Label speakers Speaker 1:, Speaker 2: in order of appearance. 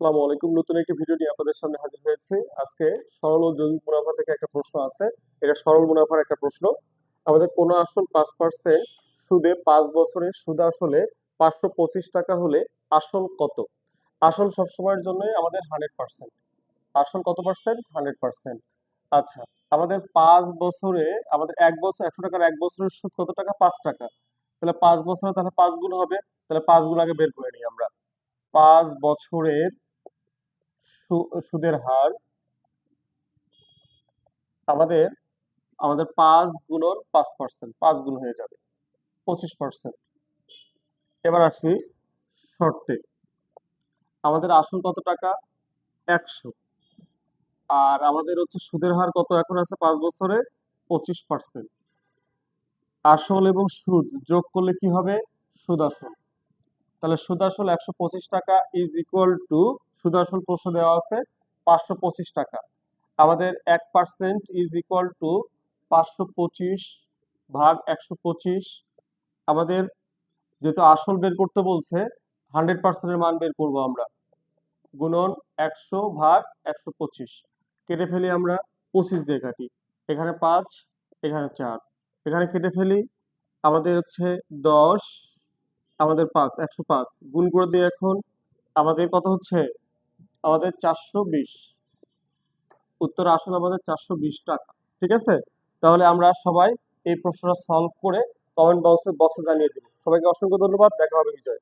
Speaker 1: আসসালামু আলাইকুম। নতুন একটি ভিডিও নিয়ে আপনাদের সামনে হাজির হয়েছে। আজকে সরল ও যৌগিক মুনাফা থেকে একটা প্রশ্ন আছে। এটা সরল মুনাফার একটা প্রশ্ন। আমাদের কোনো আসল পাঁচ পার্সেন্ট সুদে পাঁচ বছরের সুদ আসলে পাঁচশো পঁচিশ টাকা হলে আসল কত? আসল সবসময়ের জন্য আমাদের হান্ড্রেড পার্সেন্ট। আসল কত পার্সেন্ট? Hundred percent. আচ্ছা আমাদের পাঁচ বছরে, আমাদের এক বছর, একশো টাকার এক বছরের সুদ কত টাকা? পাঁচ টাকা। তাহলে পাঁচ বছরে তাহলে পাঁচ গুণ হবে। তাহলে পাঁচ গুণ আগে বের করে নিই আমরা। পাঁচ বছরের সুদের হার, আমাদের আমাদের পাঁচ গুণন পাঁচ পার্সেন্ট পাঁচ গুণ হয়ে যাবে, পঁচিশ পার্সেন্ট এবার আসি শর্তে। আমাদের আসল কত টাকা? একশো। আর আমাদের হচ্ছে সুদের হার কত এখন আছে পাঁচ বছরে? পঁচিশ পার্সেন্ট আসল এবং সুদ যোগ করলে কি হবে? সুদ আসল। তাহলে সুদ আসল একশো পঁচিশ টাকা ইজ ইকুয়াল টু সুদ প্রশ্ন দেওয়া আছে পাঁচশো পঁচিশ টাকা। আমাদের এক পার্সেন্ট ইজ ইকুয়াল টু পাঁচশো পঁচিশ ভাগ একশো পঁচিশ। আমাদের যেহেতু আসল বের করতে বলছে, হান্ড্রেড পার্সেন্টের মান বের করব আমরা। গুণন একশো ভাগ একশো পঁচিশ। কেটে ফেলি আমরা পঁচিশ দিয়ে কাটি। এখানে পাঁচ, এখানে চার। এখানে কেটে ফেলি, আমাদের হচ্ছে দশ, আমাদের পাঁচ, একশো পাঁচ। গুণ করে দিই এখন, আমাদের কত হচ্ছে? আমাদের চারশো বিশ। উত্তর আসলে আমাদের চারশো বিশ টাকা, ঠিক আছে? তাহলে আমরা সবাই এই প্রশ্নটা সলভ করে কমেন্ট বক্সে বক্সে জানিয়ে দিব। সবাইকে অসংখ্য ধন্যবাদ, দেখা হবে বিজয়।